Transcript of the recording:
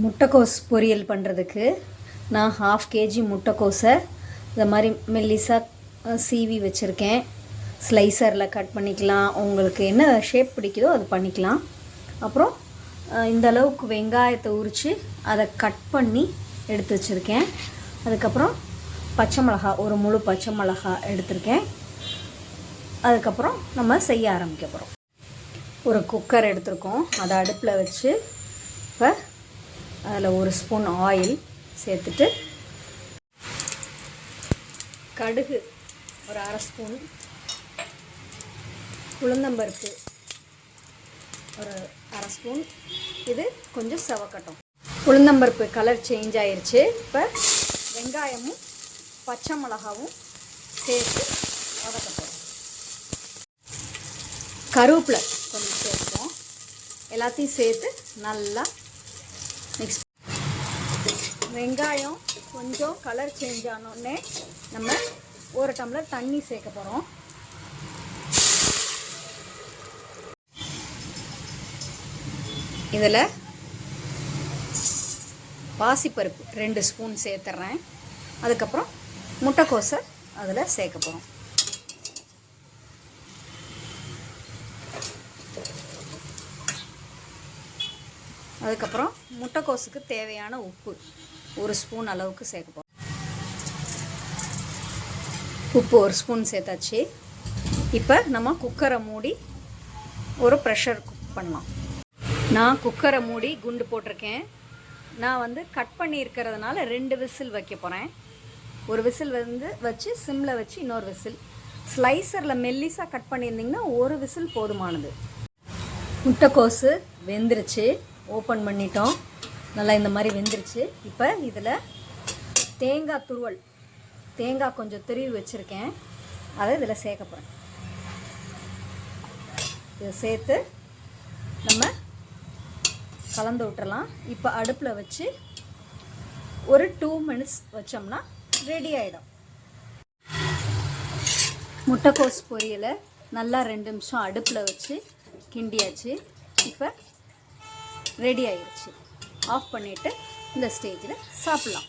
முட்டைக்கோஸ் பொரியல் பண்ணுறதுக்கு நான் ஹாஃப் கேஜி முட்டைக்கோஸை இந்த மாதிரி மெல்லிசாக சீவி வச்சுருக்கேன். ஸ்லைசரில் கட் பண்ணிக்கலாம். உங்களுக்கு என்ன ஷேப் பிடிக்குதோ அது பண்ணிக்கலாம். அப்புறம் இந்த அளவுக்கு வெங்காயத்தை உரித்து அதை கட் பண்ணி எடுத்து வச்சுருக்கேன். அதுக்கப்புறம் பச்சை மிளகா ஒரு முழு பச்சை மிளகா எடுத்திருக்கேன். அதுக்கப்புறம் நம்ம செய்ய ஆரம்பிக்க போகிறோம் ஒரு குக்கர் எடுத்திருக்கோம். அதை அடுப்பில் வச்சு இப்போ அதில் ஒரு ஸ்பூன் ஆயில் சேர்த்துட்டு கடுகு ஒரு அரை ஸ்பூன் உளுந்தம்பருப்பு ஒரு அரை ஸ்பூன். இது கொஞ்சம் செவக்கட்டும். உளுந்தம்பருப்பு கலர் சேஞ்ச் ஆயிடுச்சு இப்போ வெங்காயமும் பச்சை மிளகாவும் சேர்த்து வதக்கட்டும் கருவேப்பிலை கொஞ்சம் சேர்ப்போம் எல்லாத்தையும் சேர்த்து நல்லா நெக்ஸ்ட் வெங்காயம் கொஞ்சம் கலர் சேஞ்ச் ஆனோடனே நம்ம ஒரு டம்ளர் தண்ணி சேர்க்க போகிறோம் இதில் பாசிப்பருப்பு ரெண்டு ஸ்பூன் சேர்த்துட்றேன் அதுக்கப்புறம் முட்டைக்கோசை அதில் சேர்க்க போகிறோம் அதுக்கப்புறம் முட்டைக்கோஸுக்கு தேவையான உப்பு. ஒரு ஸ்பூன் அளவுக்கு சேர்க்க போகிறோம் உப்பு ஒரு ஸ்பூன் சேர்த்தாச்சு. இப்போ நம்ம குக்கரை மூடி ஒரு ப்ரெஷர் குக் பண்ணலாம். நான் குக்கரை மூடி குண்டு போட்டிருக்கேன். நான் வந்து கட் பண்ணியிருக்கிறதுனால ரெண்டு விசில் வைக்க போகிறேன் ஒரு விசில் வந்து வச்சு சிம்மில் வச்சு இன்னொரு விசில். ஸ்லைசரில் மெல்லிஸாக கட் பண்ணியிருந்தீங்கன்னா ஒரு விசில் போதுமானது. முட்டைக்கோஸு வெந்துருச்சு. ஓப்பன் பண்ணிட்டோம். நல்லா இந்த மாதிரி வெந்துருச்சு. இப்போ இதில் தேங்காய் துருவல் தேங்காய் கொஞ்சம் திருவி வச்சுருக்கேன். அதை இதில் சேர்க்க போகிறேன் இதை சேர்த்து நம்ம கலந்து விட்டுறலாம். இப்போ அடுப்பில் வச்சு ஒரு டூ மினிட்ஸ் வச்சோம்னா ரெடி ஆகிடும் முட்டைக்கோஸ் பொரியலை நல்லா ரெண்டு நிமிஷம் அடுப்பில் வச்சு கிண்டியாச்சு. இப்போ ரெடி ஆயிடுச்சு ஆஃப் பண்ணிவிட்டு இந்த ஸ்டேஜில் சாப்பிட்லாம்.